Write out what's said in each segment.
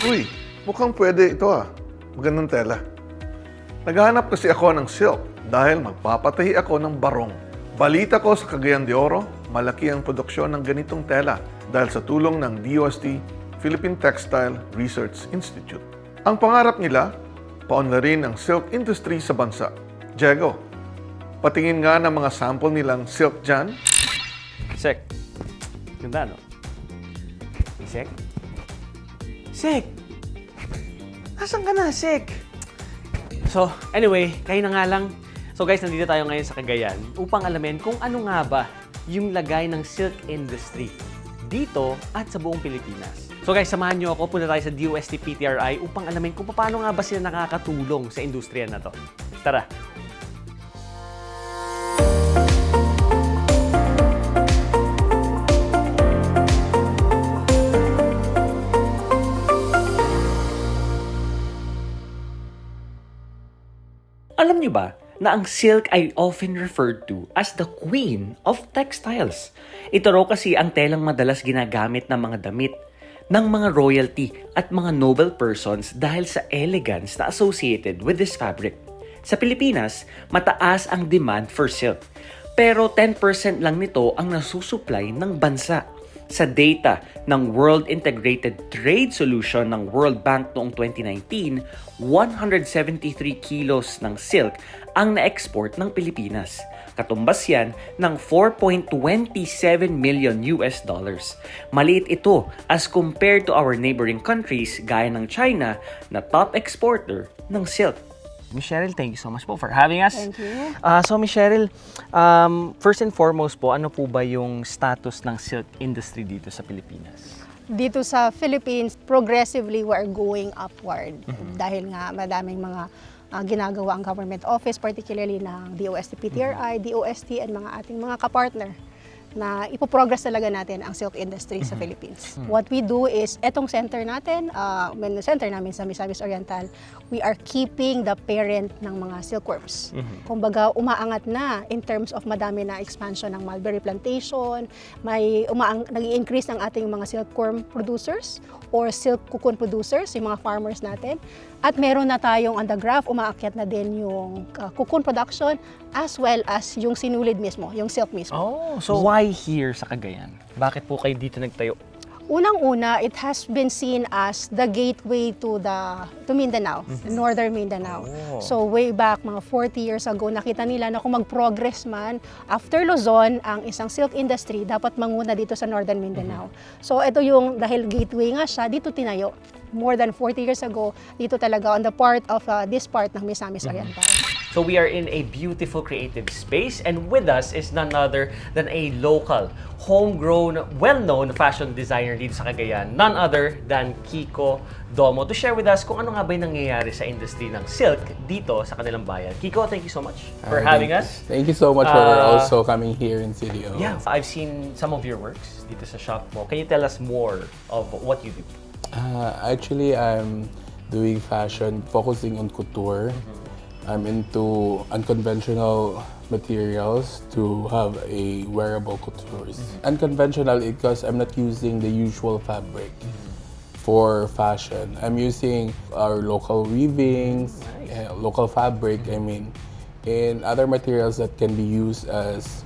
Uy, mukhang pwede ito ah. Magandang tela. Naghahanap kasi ako ng silk dahil magpapatahi ako ng barong. Balita ko sa Cagayan de Oro, malaki ang produksyon ng ganitong tela dahil sa tulong ng DOST Philippine Textile Research Institute. Ang pangarap nila, paunlarin ang silk industry sa bansa. Diego, patingin nga ng mga sample nilang silk dyan. Sek. Ganda, no? Sek? Sek! Nasaan ka na, Sek? So, anyway, kayo na nga lang. So guys, nandito tayo ngayon sa Cagayan upang alamin kung ano nga ba yung lagay ng silk industry dito at sa buong Pilipinas. So guys, samahan nyo ako. Punta tayo sa DOST PTRI upang alamin kung paano nga ba sila nakakatulong sa industriya na to. Tara! Na ang silk ay often referred to as the queen of textiles? Ito raw kasi ang telang madalas ginagamit ng mga damit ng mga royalty at mga noble persons dahil sa elegance na associated with this fabric. Sa Pilipinas, mataas ang demand for silk. Pero 10% lang nito ang nasusupply ng bansa. Sa data ng World Integrated Trade Solution ng World Bank noong 2019, 173 kilos ng silk ang na-export ng Pilipinas. Katumbas yan ng 4.27 million US dollars. Maliit ito as compared to our neighboring countries gaya ng China na top exporter ng silk. Miss Cheryl, thank you so much po for having us. Thank you. Ah, so Miss Cheryl, um, first and foremost po, ano po ba yung status ng silk industry dito sa Pilipinas? Dito sa Philippines, progressively we're going upward. Dahil nga madaming mga ah, ginagawa ang government office, particularly ng DOST PTRI, DOST, and mga ating mga kapartner na ipoprogress talaga natin ang silk industry sa Philippines. What we do is, etong center natin, uh, when center namin sa Misamis Oriental, we are keeping the parent ng mga silkworms. Kumbaga, umaangat na in terms of madami na expansion ng mulberry plantation, may umaang, nag-increase ng ating mga silkworm producers or silk cocoon producers, yung mga farmers natin. At meron na tayong on the graph, umaakyat na din yung uh, cocoon production as well as yung sinulid mismo, yung silk mismo. Oh, so why here sa Cagayan? Bakit po kayo dito nagtayo? Unang-una, it has been seen as the gateway to the to Mindanao, northern Mindanao. Oh. So way back mga 40 years ago, nakita nila na kung mag-progress man after Luzon ang isang silk industry, dapat manguna dito sa northern Mindanao. So ito yung dahil gateway nga siya, dito tinayo. More than 40 years ago, dito talaga on the part of uh, this part ng Misamis Oriental. So we are in a beautiful creative space and with us is none other than a local, homegrown, well-known fashion designer dito sa Cagayan, none other than Kiko Domo to share with us kung ano nga ba yung nangyayari sa industry ng silk dito sa kanilang bayan. Kiko, thank you so much for Uh, having thank- us. Thank you so much for Uh, also coming here in CDO. Yeah, I've seen some of your works dito sa shop mo. Can you tell us more of what you do? Uh, actually, I'm doing fashion, focusing on couture. I'm into unconventional materials to have a wearable coutures. Unconventional because I'm not using the usual fabric for fashion. I'm using our local weavings, uh, local fabric, I mean, and other materials that can be used as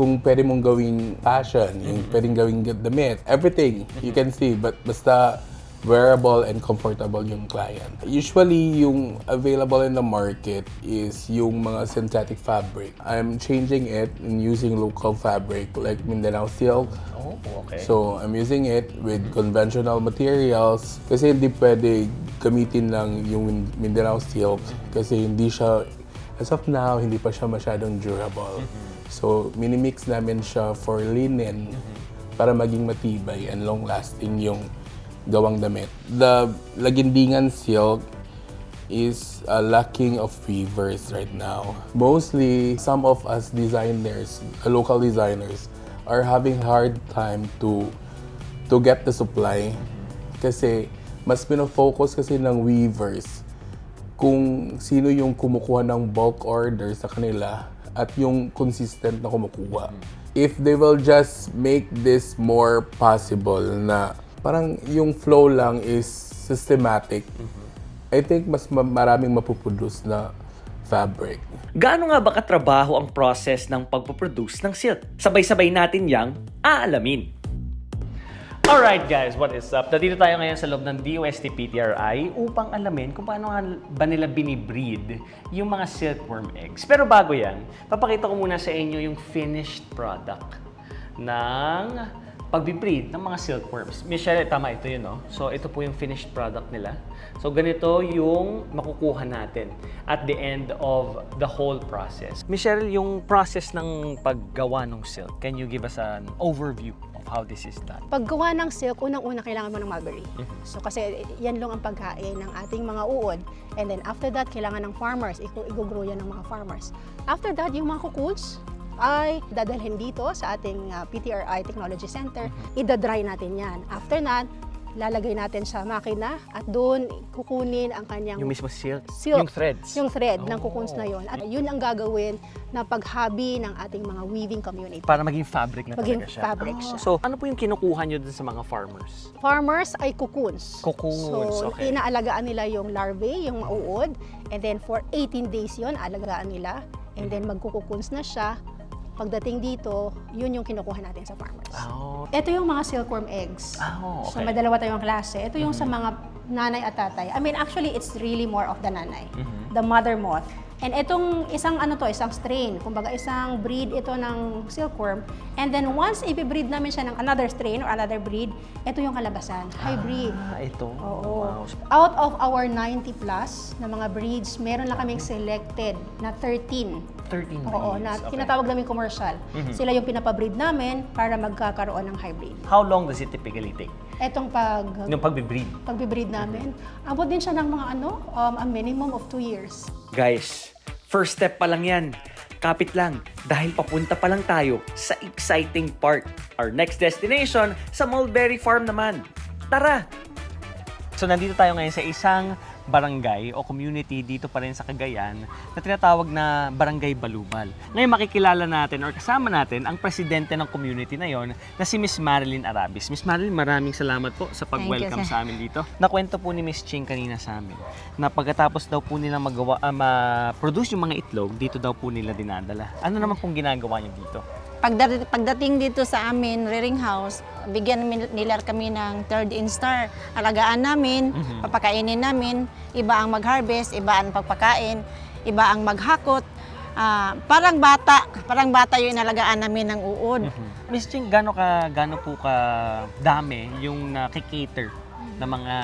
kung pwede mong gawing fashion, yung pwedeng gawing damit, everything you can see, but basta wearable and comfortable yung client. Usually, yung available in the market is yung mga synthetic fabric. I'm changing it and using local fabric like Mindanao silk. Oh, okay. So, I'm using it with conventional materials kasi hindi pwede gamitin lang yung Mindanao silk kasi hindi siya, as of now, hindi pa siya masyadong durable. So, minimix namin siya for linen para maging matibay and long-lasting yung gawang damit. The Lagindingan silk is uh, lacking of weavers right now. Mostly, some of us designers, local designers, are having hard time to to get the supply. Kasi mas pinofocus kasi ng weavers kung sino yung kumukuha ng bulk order sa kanila at yung consistent na kumukuha. If they will just make this more possible na parang yung flow lang is systematic. I think mas ma- maraming mapuproduce na fabric. Gaano nga ba katrabaho ang process ng pagpoproduce ng silk? Sabay-sabay natin yang aalamin. Alright guys, what is up? Nandito tayo ngayon sa loob ng DOST PTRI upang alamin kung paano nga ba nila binibreed yung mga silkworm eggs. Pero bago yan, papakita ko muna sa inyo yung finished product ng pagbibreed ng mga silkworms. Michelle, tama ito yun, no? So, ito po yung finished product nila. So, ganito yung makukuha natin at the end of the whole process. Michelle, yung process ng paggawa ng silk, can you give us an overview of how this is done? Paggawa ng silk, unang-una kailangan mo ng mulberry. So kasi yan lang ang pagkain ng ating mga uod. And then after that, kailangan ng farmers. Igo-grow yan ng mga farmers. After that, yung mga cocoons, ay dadalhin dito sa ating uh, PTRI Technology Center. Ida-dry natin yan. After that, lalagay natin sa makina at doon kukunin ang kanyang Yung mismo silk? silk, Yung threads? yung thread ng Oh. cocoons na yon. At yun ang gagawin na paghabi ng ating mga weaving community. Para maging fabric na Maging talaga siya. fabric Ah, siya. So, ano po yung kinukuha nyo dun sa mga farmers? Farmers ay cocoons. Cocoons, so, okay. inaalagaan nila yung larvae, yung mauod. And then for 18 days yon alagaan nila. And then magkukukuns na siya. Pagdating dito, yun yung kinukuha natin sa farmers. Oh. Ito yung mga silkworm eggs. Oh, So okay. may dalawa tayong klase. Ito yung sa mga nanay at tatay. I mean, actually, it's really more of the nanay. The mother moth. And itong isang ano to, isang strain, kumbaga isang breed ito ng silkworm. And then once i-breed namin siya ng another strain or another breed, ito yung kalabasan, hybrid. Ah, ito. Oo. Wow. Out of our 90 plus na mga breeds, meron lang kaming selected na 13 13 Oo, breeds. na Okay. tinatawag namin commercial. Sila yung pinapabreed namin para magkakaroon ng hybrid. How long does it typically take? Etong pag Yung pagbe-breed? pagbibreed namin, abot din siya ng mga ano, um, a minimum of 2 years. Guys, first step pa lang yan. Kapit lang dahil papunta pa lang tayo sa exciting part. Our next destination sa Mulberry Farm naman. Tara! So nandito tayo ngayon sa isang barangay o community dito pa rin sa Cagayan na tinatawag na Barangay Balubal. Ngayon makikilala natin or kasama natin ang presidente ng community na yon na si Miss Marilyn Arabis. Miss Marilyn, maraming salamat po sa pag-welcome sa amin dito. Nakwento po ni Miss Ching kanina sa amin na pagkatapos daw po nila magawa, ah, ma-produce yung mga itlog, dito daw po nila dinadala. Ano naman pong ginagawa niyo dito? Pagdating, pagdating dito sa amin, rearing house, bigyan nila kami ng third instar. Alagaan namin, papakainin namin, iba ang mag-harvest, iba ang pagpakain, iba ang maghakot. Ah, parang bata, parang bata yung inalagaan namin ng uod. Miss Ching, gaano ka gaano po ka dami yung nakikater ng mga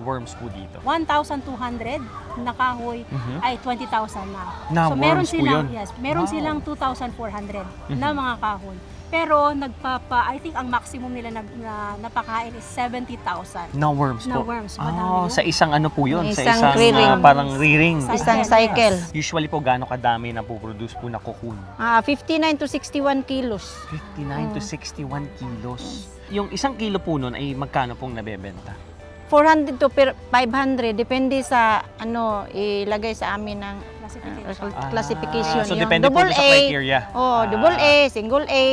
worms po dito? 1,200 na kahoy ay 20,000 na. Na so meron worms po silang yun? yes, meron Wow. silang 2,400 na mga kahoy. Pero nagpapa I think ang maximum nila na, na napakain is 70,000. Na worms Na po? worms, madami Oh, yun. sa isang ano po yun? Sa Isang isang rearing. ah, parang rearing. Sa- Isang Yes. cycle. Usually po, gaano kadami na po-produce po na cocoon? Ah, 59 to 61 kilos. 59 to 61 kilos. Yung isang kilo po nun ay magkano pong nabebenta? 400 to per- 500, depende sa ano ilagay sa amin ng Classification. uh, classification. Ah, so Yung depende po double sa A, criteria. Oh, Ah. double A, single A,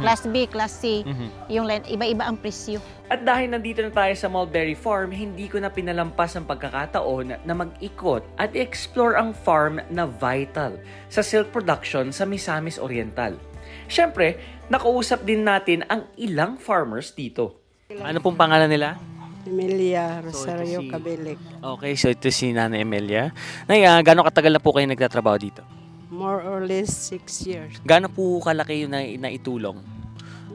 class B, class C. Mhm. Yung line, iba-iba ang presyo. At dahil nandito na tayo sa Mulberry Farm, hindi ko na pinalampas ang pagkakataon na mag-ikot at explore ang farm na vital sa silk production sa Misamis Oriental. Siyempre, nakausap din natin ang ilang farmers dito. Ano pong pangalan nila? Emilia So, Rosario si- Cabilic. Okay, so ito si Nana Emilia. Nay, ah, gaano katagal na po kayo nagtatrabaho dito? More or less six years. Gaano po kalaki yung na, naitulong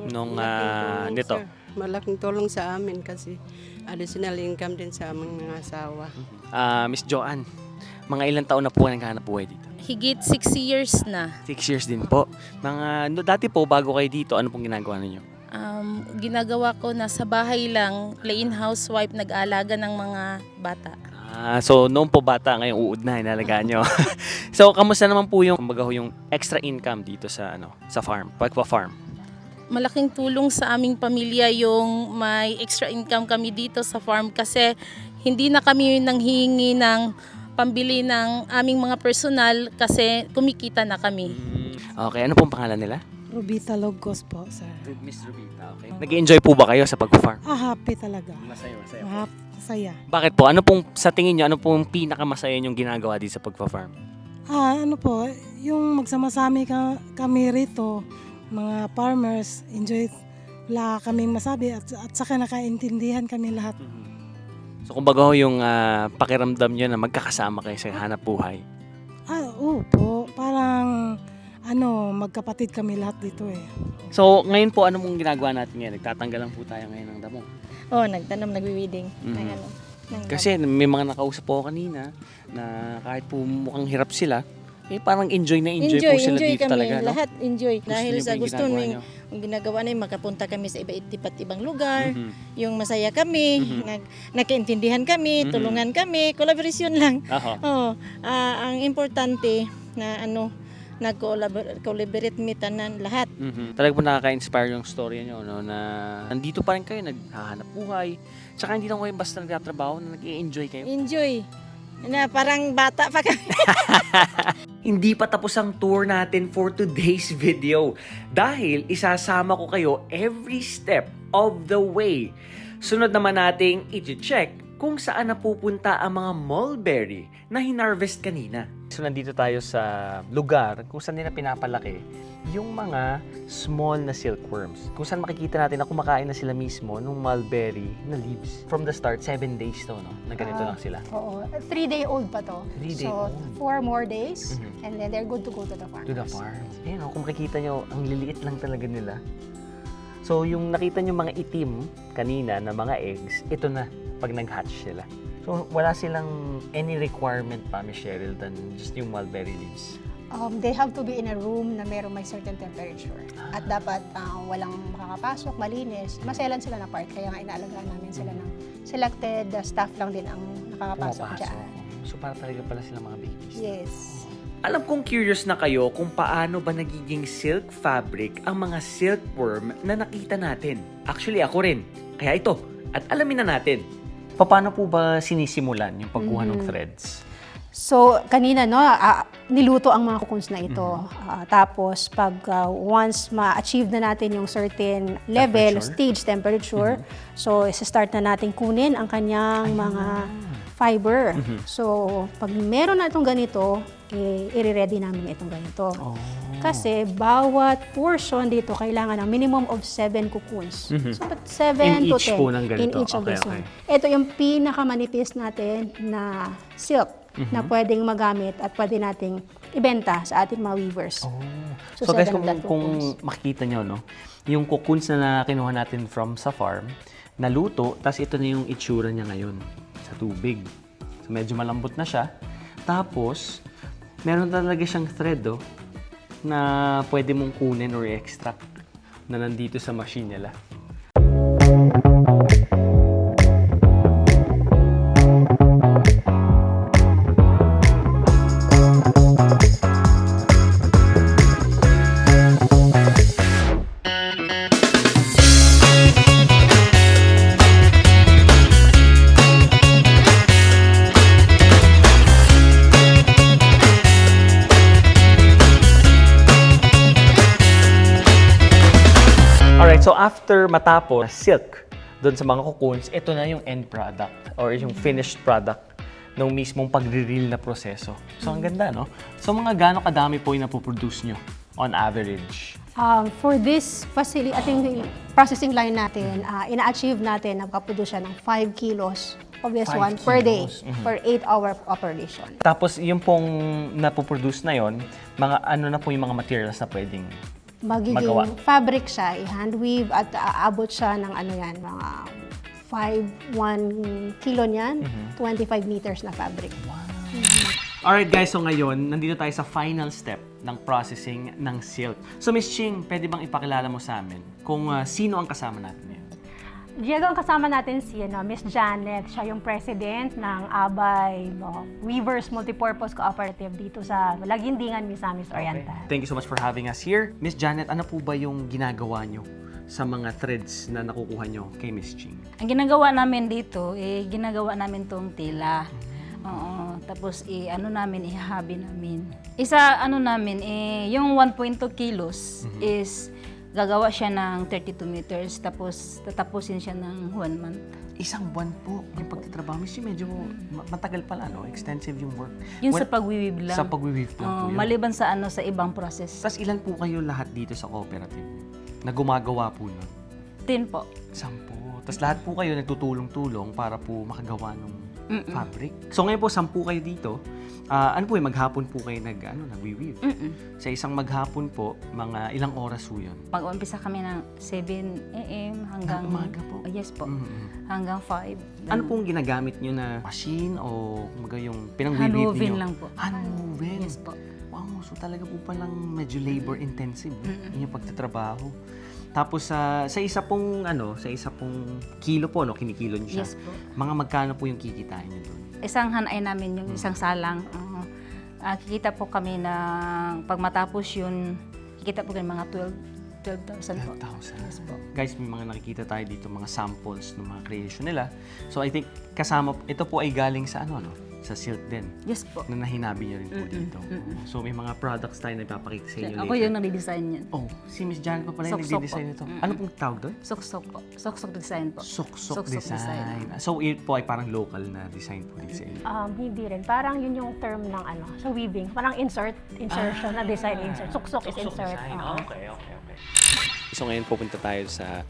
nung Malaking ah, tulong, nito? sir. Malaking tulong sa amin kasi additional income din sa aming mga asawa. Ah, Miss Joanne, mga ilang taon na po naghahanap buhay dito? Higit 6 years na. Six years din po. Mga, no, dati po, bago kayo dito, ano pong ginagawa ninyo? Um, ginagawa ko na sa bahay lang, plain housewife, nag-aalaga ng mga bata. Ah, so noong po bata, ngayong uud na, inalagaan nyo. so, kamusta naman po yung, kumbaga ho, yung extra income dito sa, ano, sa farm, pagpa-farm? Malaking tulong sa aming pamilya yung may extra income kami dito sa farm kasi hindi na kami nanghihingi ng pambili ng aming mga personal kasi kumikita na kami. Mm, okay, ano pong pangalan nila? Rubita Logos po, sir. Miss Rubita, okay. Nag-enjoy po ba kayo sa pag-farm? Ah, happy talaga. Masaya, masaya. Ah, saya. Bakit po? Ano pong, sa tingin nyo, ano pong pinakamasaya yung ginagawa dito sa pagpa-farm? Ah, ano po, yung magsama-sami ka, kami rito, mga farmers, enjoy, wala kaming masabi at, at saka nakaintindihan kami lahat. So, kumbaga ho yung ah, pakiramdam nyo na magkakasama kayo sa hanap buhay. Ah, oo po, ano, magkapatid kami lahat dito eh. So, ngayon po, ano mong ginagawa natin ngayon? Nagtatanggal lang po tayo ngayon ng damo. Oh, nagtanong, nagwi-weeding. Mhm. Ng ano, ng Kasi may mga nakausap po ako kanina na kahit po mukhang hirap sila, eh parang enjoy na enjoy, po sila dito kami. talaga. No? Lahat enjoy. Gusto Dahil sa gusto niyo. ang ginagawa namin, makapunta kami sa iba iba't ibang lugar. Mhm. Yung masaya kami, Mhm. nag, nagkaintindihan kami, Mhm. tulungan kami, collaboration lang. Aha. Oh, ah, ang importante na ano, nag-collaborate mi tanan lahat. Mhm. Talaga po nakaka-inspire yung story nyo, no? na nandito pa rin kayo, naghahanap buhay. Tsaka hindi lang kayo basta nagtatrabaho, na nag-enjoy kayo. Enjoy. Na parang bata pa kami. Hindi pa tapos ang tour natin for today's video dahil isasama ko kayo every step of the way. Sunod naman nating i-check kung saan napupunta ang mga mulberry na hinarvest kanina. So nandito tayo sa lugar kung saan nila pinapalaki yung mga small na silkworms. Kung saan makikita natin na kumakain na sila mismo ng mulberry na leaves. From the start, 7 days to, no? Na ganito Ah. lang sila. Oo. Three-day-old pa to. Three-day so, old. four more days, Mhm. and then they're good to go to the farm. to the farm. Ayun, oh, kung makikita nyo, ang liliit lang talaga nila. So, yung nakita nyo mga itim kanina na mga eggs, ito na pag nag-hatch sila. So, wala silang any requirement pa, Miss Cheryl, than just yung mulberry leaves. Um, they have to be in a room na meron may certain temperature. At dapat ah, walang makakapasok, malinis. Maselan sila na part, kaya nga inaalagaan namin sila ng selected uh, staff lang din ang nakakapasok dyan. So, para talaga pala sila mga babies. Yes. Alam kong curious na kayo kung paano ba nagiging silk fabric ang mga silkworm na nakita natin. Actually, ako rin. Kaya ito, at alamin na natin. Paano po ba sinisimulan yung pagkuha ng threads? So, kanina, no, ah, niluto ang mga cocoons na ito. Ah, tapos, pag ah, once ma-achieve na natin yung certain level, Temperature. stage temperature, so, start na natin kunin ang kanyang mga fiber. So, pag meron na itong ganito, eh, i-ready namin itong ganito. Kasi, bawat portion dito kailangan ng minimum of 7 cocoons. So, but 7 In to each 10. po ng ganito. In each of Okay, this okay. one. Ito yung pinakamanipis natin na silk na pwedeng magamit at pwede nating ibenta sa ating mga weavers. So, So, guys, kung, kung makikita nyo, no, yung cocoons na kinuha natin from sa farm, naluto, tapos ito na yung itsura niya ngayon sa tubig. So, medyo malambot na siya. Tapos, meron talaga siyang thread, oh, na pwede mong kunin or extract na nandito sa machine nila. After matapos silk doon sa mga cocoons, ito na yung end product or yung finished product ng mismong pagre-reel na proseso. So, ang ganda, no? So, mga gaano kadami po yung napoproduce nyo on average? Um, for this facility, ating processing line natin, ah, ina-achieve natin na makaproduce siya ng 5 kilos of this Five one per day mhm. for 8-hour operation. Tapos, yung pong napoproduce na yon, mga ano na po yung mga materials na pwedeng Magiging Magawa. fabric siya, i-hand weave at aabot siya ng ano yan, mga 5, 1 kilo niyan, Mhm. 25 meters na fabric. Alright guys, so ngayon, nandito tayo sa final step ng processing ng silk. So Miss Ching, pwede bang ipakilala mo sa amin kung ah, sino ang kasama natin ngayon? Diego, ang kasama natin si ano, Miss Janet. Siya yung president ng Abay no, Weavers Multipurpose Cooperative dito sa Lagindingan, Misamis Oriental. Thank you so much for having us here. Miss Janet, ano po ba yung ginagawa nyo sa mga threads na nakukuha nyo kay Miss Ching? Ang ginagawa namin dito, eh, ginagawa namin tong tela. Oo, tapos i ano namin, ihahabi namin. Isa ano namin, eh, yung 1.2 kilos is gagawa siya ng 32 meters tapos tatapusin siya ng 1 month. Isang buwan po yung pagtatrabaho. Miss, medyo ma- matagal pala, no? Extensive yung work. Yun sa pagwiwib lang. Sa pagwiweave lang po Oo, yun. maliban sa ano sa ibang process. Tapos ilan po kayo lahat dito sa cooperative na gumagawa po nun? 10 po. Sampu. Tapos lahat po kayo nagtutulong-tulong para po makagawa ng fabric. So ngayon po, sampu kayo dito. Ah, ano po yung maghapon po kayo nag, ano, nagwi-weave? Mm-mm. Sa isang maghapon po, mga ilang oras po yun? Mag-umpisa kami ng 7 a.m. hanggang... Ah, umaga po? Oh, yes po. Mhm. Hanggang 5. Ano pong ginagamit nyo na machine o kumbaga yung pinang-weave Hand-woven niyo? lang po. Hand-woven? Yes po. Wow, so talaga po palang medyo labor intensive no? yung pagtatrabaho. Tapos sa sa isa pong ano, sa isa pong kilo po no, kinikilo niyo siya. Yes po. Mga magkano po yung kikitain niyo doon? Isang hanay namin Hmm. yung isang salang. Oo. Ah, kikita po kami na pag matapos yun, kikita po kami mga 12 12,000 po. 12,000. Yes po. Guys, may mga nakikita tayo dito mga samples ng mga creation nila. So I think kasama ito po ay galing sa ano no, sa silk din Yes po. na nahinabi niyo rin po dito. So may mga products tayo na ipapakita sa inyo Ako later. yung nag-design yan. Oh, si Miss Janet pa pala yung Sok-sok nagde-design po. nito. Mm-mm. Ano pong tawag doon? Soksok po. Soksok design po. Sok-sok Sok-sok design. So, it po ay parang local na design po dito sa inyo. Um, hindi rin. Parang yun yung term ng ano, sa weaving. Parang insert, insertion na design insert. Suksok is insert. Oo. Okay, okay, okay. So, ngayon pupunta tayo sa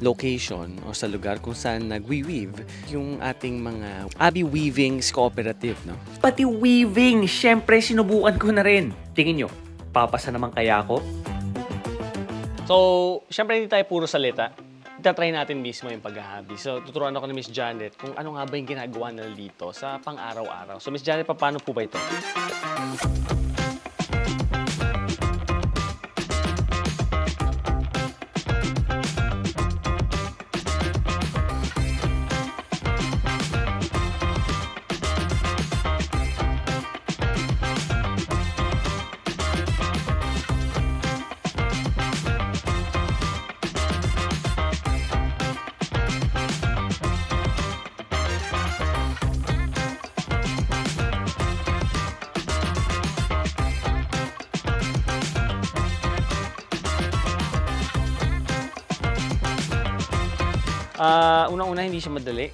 location o sa lugar kung saan nagwi-weave yung ating mga Abby Weavings Cooperative, no? Pati weaving, syempre sinubukan ko na rin. Tingin nyo, papasa naman kaya ako? So, syempre hindi tayo puro salita. Itatry natin mismo yung paghahabi. So, tuturuan ako ni Miss Janet kung ano nga ba yung ginagawa nila dito sa pang-araw-araw. So, Miss Janet, paano po ba ito? Ah, unang-una hindi siya madali.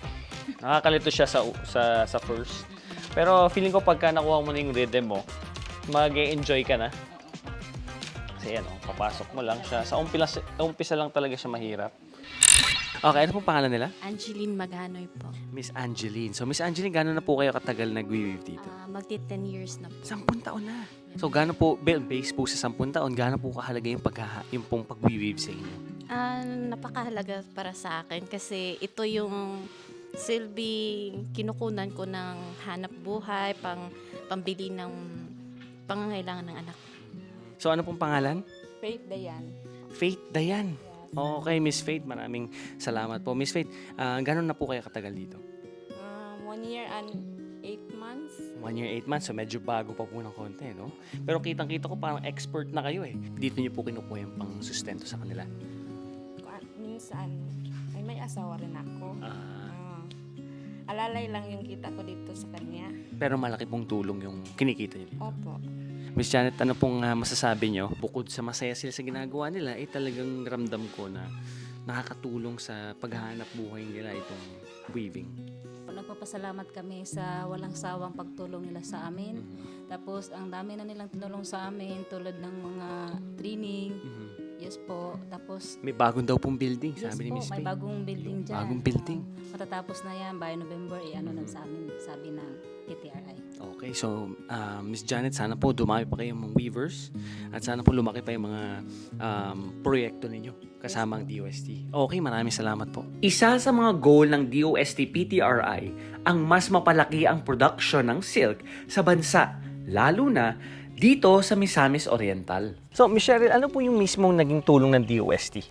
Nakakalito siya sa sa sa first. Pero feeling ko pagka nakuha mo na yung rhythm mo, mag-enjoy ka na. Kasi yan, oh, papasok mo lang siya. Sa umpisa, umpisa lang talaga siya mahirap. Okay, ano pong pangalan nila? Angeline Maganoy po. Miss Angeline. So, Miss Angeline, gano'n na po kayo katagal nag-weave dito? Ah, magti 10 years na po. Sampun taon na. So, gano'n po, ba- based po sa sampun taon, gano'n po kahalaga yung, pagha, yung pong pag-weave sa inyo? Ah, napakahalaga para sa akin kasi ito yung silbing kinukunan ko ng hanap buhay, pang pambili ng pangangailangan ng anak. So, ano pong pangalan? Faith Dayan. Faith Dayan. Okay, Miss Faith, maraming salamat po. Miss Faith, ah, gano'n na po kayo katagal dito? Um, one year and eight months. One year, eight months, so medyo bago pa po ng konti, no? Pero kitang-kita ko parang expert na kayo eh. Dito niyo po kinukuha yung pang sustento sa kanila. Minsan, ay may asawa rin ako. Ah, alalay lang yung kita ko dito sa kanya. pero malaki pong tulong yung kinikita niyo. Opo. Miss Janet, ano pong ah, masasabi niyo? Bukod sa masaya sila sa ginagawa nila, eh talagang ramdam ko na nakakatulong sa paghahanap buhay nila itong weaving. Nagpapasalamat kami sa walang sawang pagtulong nila sa amin. Tapos ang dami na nilang tinulong sa amin tulad ng mga training. Mhm. Yes po. Tapos May bagong daw pong building, yes sabi ni po, Miss may Faith. bagong building dyan. Bagong building. Oo. matatapos na yan by November. Eh, ano na sa amin, sabi ng TTRI. Okay, so ah, Miss Janet, sana po dumami pa kayong mga weavers at sana po lumaki pa yung mga um, proyekto ninyo kasama ang DOST. Okay, maraming salamat po. Isa sa mga goal ng DOST PTRI ang mas mapalaki ang production ng silk sa bansa, lalo na dito sa Misamis Oriental. So, Miss Cheryl, ano po yung mismong naging tulong ng DOST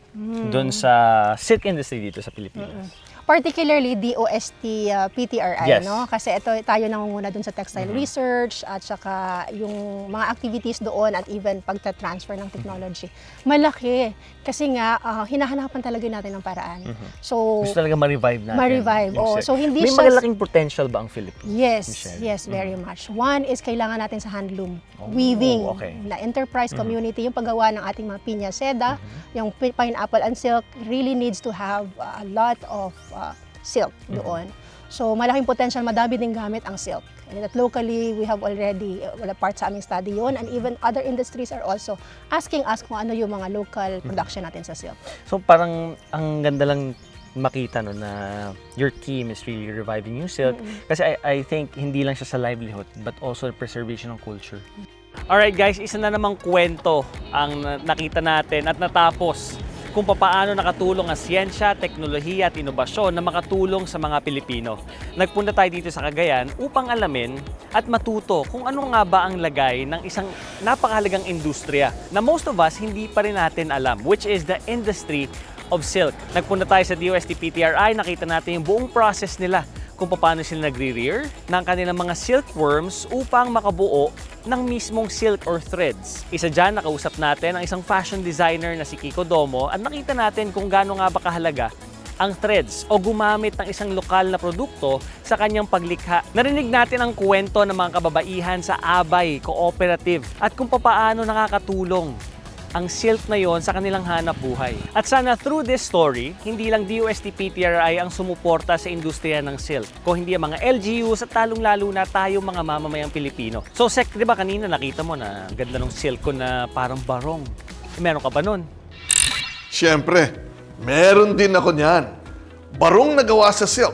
doon sa silk industry dito sa Pilipinas? Particularly DOST uh, PTRI, Yes. no? Kasi ito tayo nangunguna dun sa textile Mm-hmm. research at saka yung mga activities doon at even pagta-transfer ng technology. Malaki kasi nga ah, hinahanapan talaga natin ng paraan. So Mm-hmm. Gusto talaga ma-revive natin. Ma-revive, yung silk. So, hindi May siya- malaking potential ba ang Philippines? Yes, Michelle? yes, very much. One is kailangan natin sa handloom, weaving, Oh, okay. Mm-hmm. na enterprise community, yung paggawa ng ating mga pinya seda, yung pi- pineapple and silk really needs to have uh, a lot of uh, silk Mm-hmm. doon. So malaking potential, madami din gamit ang silk. And that locally, we have already, uh, wala part sa aming study yun, and even other industries are also asking us kung ano yung mga local Mm-hmm. production natin sa silk. So parang ang ganda lang makita no na your team is really reviving yung silk kasi I, I think hindi lang siya sa livelihood but also the preservation ng culture. Alright guys, isa na namang kwento ang na- nakita natin at natapos kung papaano nakatulong ang siyensya, teknolohiya at inobasyon na makatulong sa mga Pilipino. Nagpunta tayo dito sa Cagayan upang alamin at matuto kung ano nga ba ang lagay ng isang napakahalagang industriya na most of us hindi pa rin natin alam, which is the industry of silk. Nagpunta tayo sa DOST PTRI, nakita natin yung buong process nila kung paano sila nagre-rear ng kanilang mga silkworms upang makabuo ng mismong silk or threads. Isa dyan, nakausap natin ang isang fashion designer na si Kiko Domo at nakita natin kung gaano nga ba kahalaga ang threads o gumamit ng isang lokal na produkto sa kanyang paglikha. Narinig natin ang kwento ng mga kababaihan sa Abay Cooperative at kung papaano nakakatulong ang silk na yon sa kanilang hanap buhay. At sana through this story, hindi lang DOST PTRI ang sumuporta sa industriya ng silk, kung hindi ang mga LGUs at talong-lalo na tayo mga mamamayang Pilipino. So Sek, di ba kanina nakita mo na ang ganda ng silk ko na parang barong. Eh, meron ka ba nun? Siyempre, meron din ako niyan. Barong na gawa sa silk.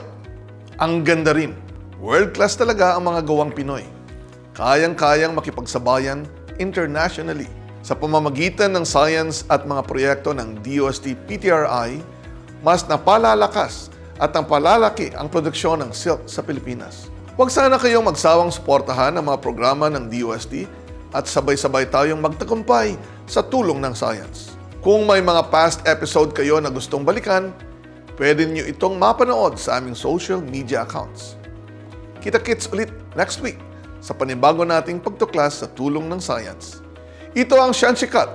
Ang ganda rin. World class talaga ang mga gawang Pinoy. Kayang-kayang makipagsabayan internationally. Sa pamamagitan ng science at mga proyekto ng DOST PTRI, mas napalalakas at ang palalaki ang produksyon ng silk sa Pilipinas. Huwag sana kayong magsawang suportahan ang mga programa ng DOST at sabay-sabay tayong magtagumpay sa tulong ng science. Kung may mga past episode kayo na gustong balikan, pwede niyo itong mapanood sa aming social media accounts. Kita-kits ulit next week sa panibago nating pagtuklas sa tulong ng science. Ito ang Sciensikat,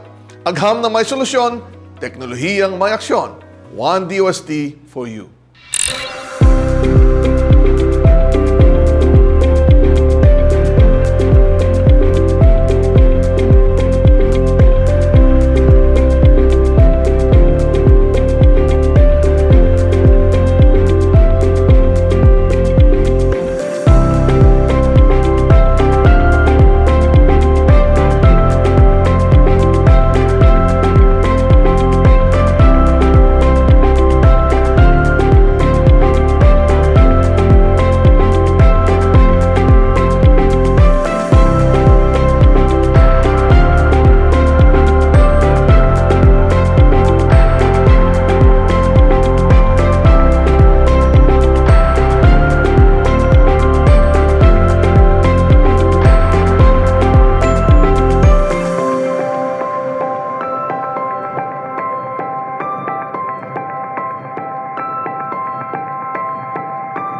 agham na may solusyon, teknolohiyang may aksyon. One DOST for you.